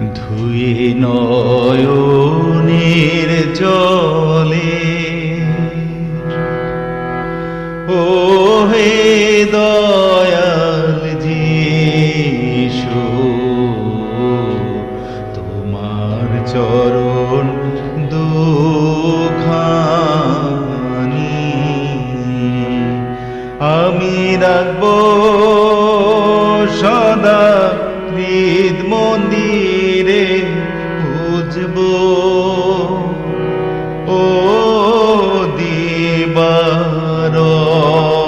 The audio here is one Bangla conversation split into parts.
ধুয়ে নয়নের জলে। ও হে দয়াল যিশু তোমার চরণ দুখানি। আমি রাখব রজনী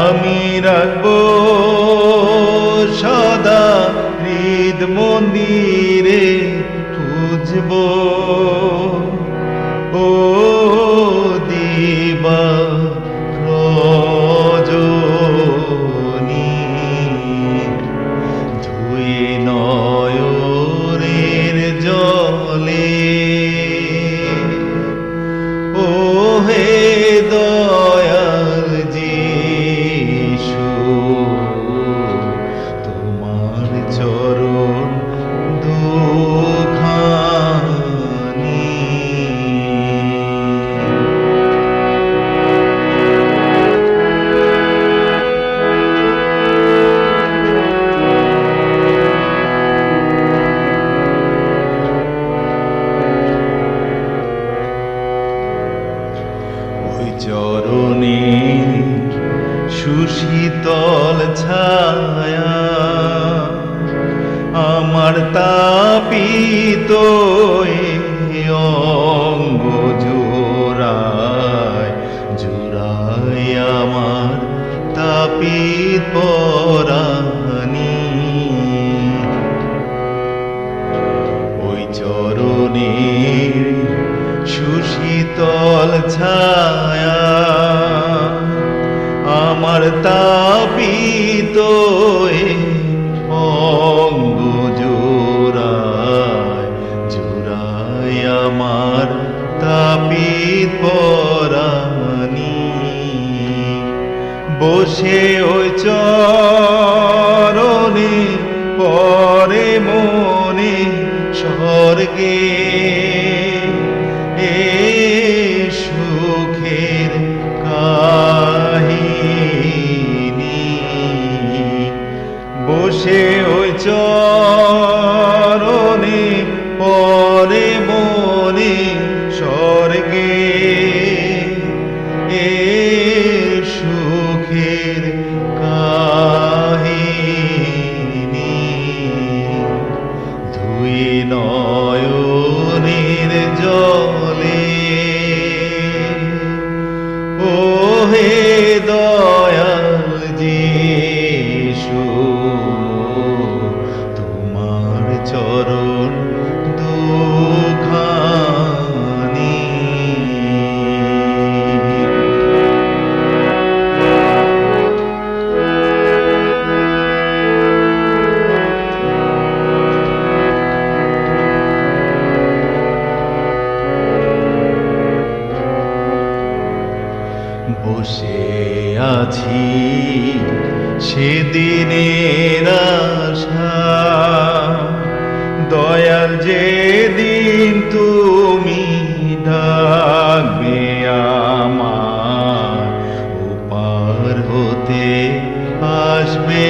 আমি রাখব সদা হৃদ মন্দিরে খুঁজব ও চরণে সুশীতল ছায়া আমার তাপিত অঙ্গ জোড়ায় জোড়ায় আমার তাপিত বসে ওই চরণে পরে মনে স্বর্গে। এ সুখের কাহিনী। বসে ওই চরণে পরে মনে No. বসে আছি সেদিনের আশা। দয়াল যেদিন তুমি ডাকবে আমার উপার হতে আসবে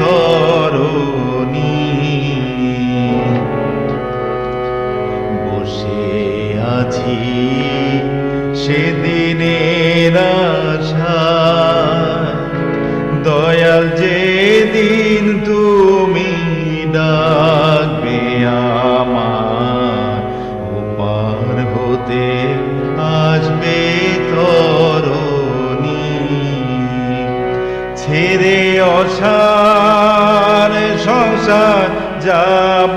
তরণী। বসে আছি সেদিনের আশায় দয়াল যেদিন তুমি ডাকবে আমার, উপার হতে আসবে তরণী। ছেড়ে অসার সংসার যাব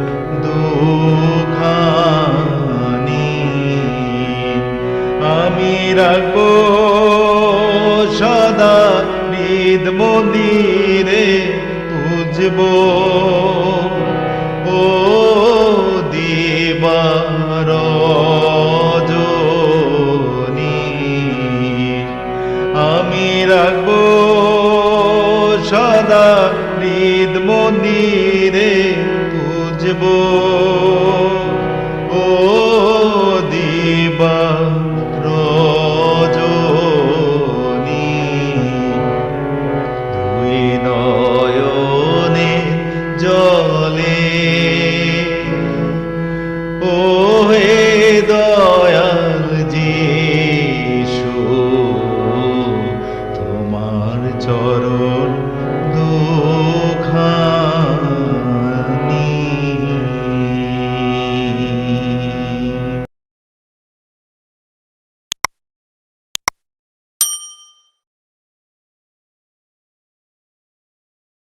রাখো সদা বিদ মন্দিরে পুজব ও দিবার আমি রাখব। সদা বিদ মন্দিরে পুজব হে দয়াল